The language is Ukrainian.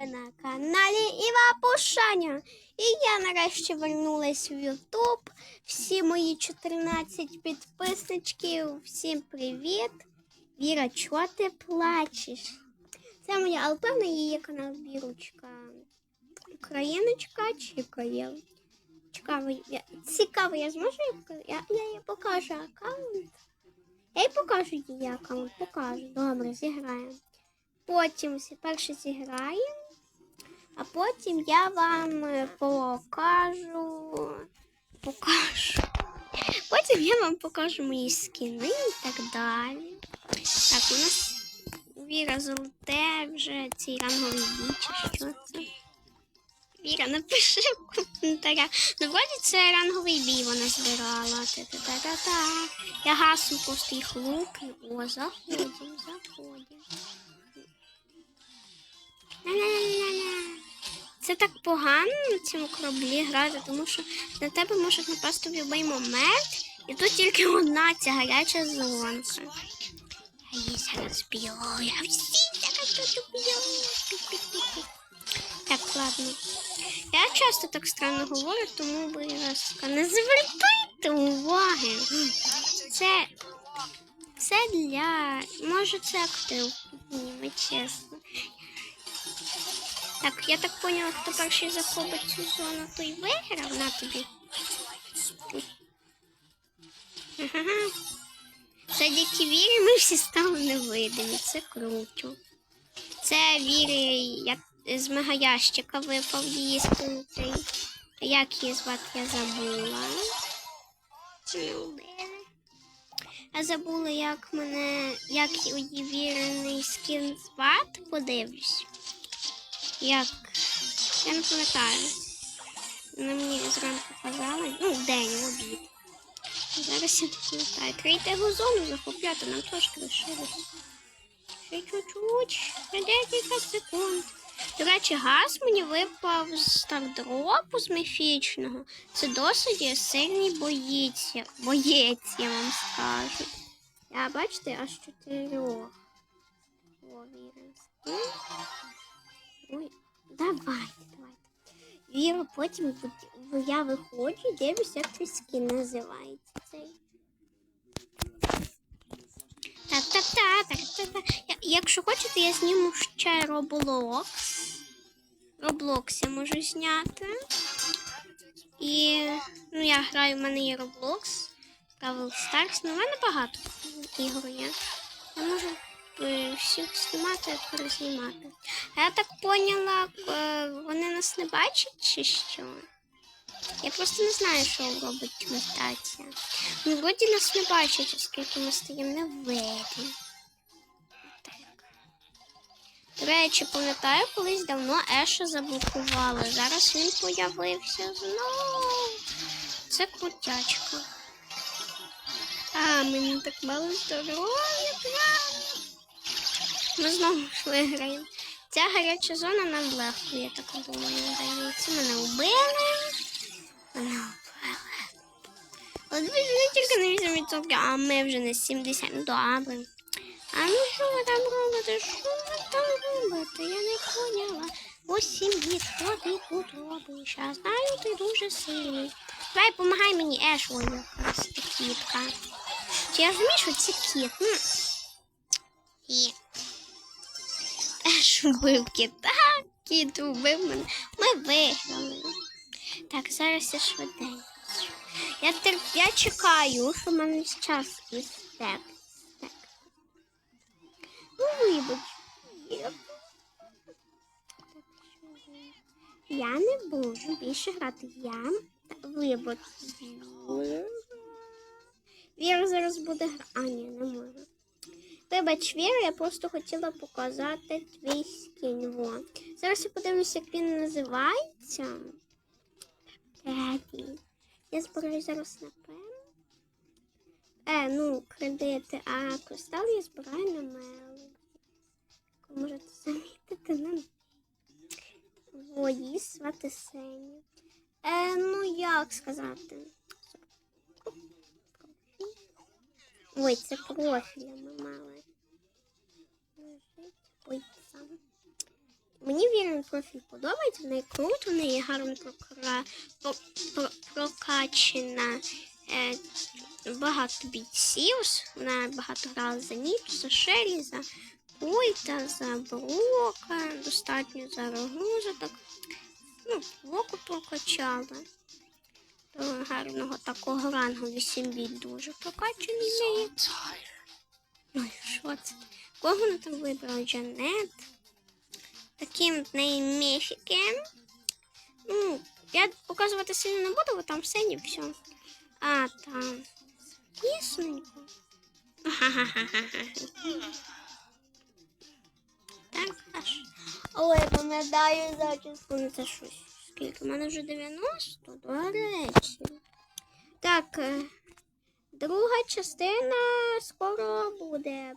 Ви на каналі Іва Пушаня. І я нарешті вернулась в Ютуб. Всі мої 14 підписничків. Всім привіт. Віра, чого ти плачеш? Це моя, але її канал Вірочка. Україночка чи Каєв? Цікаво, я, цікаво, я зможу? Я, я їй покажу аккаунт. Я їй покажу її аккаунт, покажу. Добре, зіграємо. Потім перше зіграємо, а потім я вам е, покажу. Покажу. Потім я вам покажу мої скіни і так далі. Так, у нас Віра золоте вже цей ранговий бій, чи що це? Віра, напиши в коментарях. Ну, вроді це ранговий бій вона збирала. Та-та-та-та-та. Я гасу просто їх луплю. О, заходимо, заходимо. Ля-ля-ля-ля-ля. Це так погано на цьому кораблі грати, тому що на тебе можуть напасти в будь-який момент, і тут тільки одна ця гаряча зонка. Я її зараз б'ю, я всі зараз тут б'ю. Так, ладно. Я часто так странно говорю, тому, будь ласка, не звертайте уваги. Це, це для. Може, це актив. Ні, чесно. Так, я так поняла, хто перший захопить цю зону, той виграв на тобі. Ага. Завдяки вірі ми всі стали невидимі. Це круто. Це віри, як з мегаящика випав її спин. Як її звати, я забула. Я забула, як мене, як її вірений скін звати, подивлюсь. Як? Я не пам'ятаю. Вона мені зранку казала. Ну, день, в обід. Зараз я не пам'ятаю. Крийте його зону захопляти, нам трошки лишилось. Ще чуть-чуть. Ще декілька секунд. До речі, газ мені випав з стардропу з міфічного. Це досить сильний боєць. Боєць, я вам скажу. Я бачите, аж чотирьох. О, вірен. Ой, давайте, давайте. Віру потім я виходжу дивлюсь, як скін називається цей. Так, так, так, так, так, так. Якщо хочете, я зніму ще Roblox. Roblox я можу зняти. І ну, я граю, в мене є Roblox, Travel Stars, ну в мене багато ігор є. Я можу всіх знімати, перезнімати. А я так поняла, е, вони нас не бачать чи що? Я просто не знаю, що робить мутація. Ну, вроді нас не бачать, оскільки ми стоїмо не видно. До речі, пам'ятаю, колись давно Еша заблокували. Зараз він появився знову. Це крутячка. А, мені так мало здоров'я, прям. Ми знову виграємо. Ця гаряча зона нам легко, я так думаю, дається. Мене вбили. Мене вбили. От ви не тільки на 8%, а ми вже на 70. Ну, Добре. А ну що ви там робите? Що ви там робите? Я не поняла. Восім літ, що ти тут робиш? Я знаю, ти дуже сильний. Давай, помагай мені, Еш, ой, якраз кітка. Чи я розумію, що це кіт? М. І... Еш вбив кіта, кіт вбив мене. Ми виграли. Так, зараз я швиденько. Я, тер... я чекаю, що в мене час істек. Так. Ну, вибач. Я... Не буду більше грати. Я вибач. Віра зараз буде грати. А, ні, не можу. Вибач, Віра, я просто хотіла показати твій скін. Во. Зараз я подивлюся, як він називається. П'ятій. Я збираю зараз на пен. Е, ну, кредити, а кристал я збираю на мел. Ви можете замітити на Вої свати Сені. Е, ну як сказати? Ой, це профіля ми мали. Лежить. Ой, сам. Мені вірний профіль подобається, неї круто, в неї гарно прокра... про... про... прокачена. Е... Багато бійців, вона багато грала за Ніту, за Шелі, за Ульта, за Брока, достатньо за так ну, Блоку прокачала. До гарного такого рангу 8 біт дуже прокачаний неї. Ой, що це? Кого вона там вибрала? Джанет. Таким в неї. Ну, я показувати сильно не буду, бо там все не все. А, там. Кисненько. Так, аж. Ой, я пам'ятаю зачіску. Ну це щось. Скільки? У мене вже 90, до речі. Так, е, друга частина скоро буде.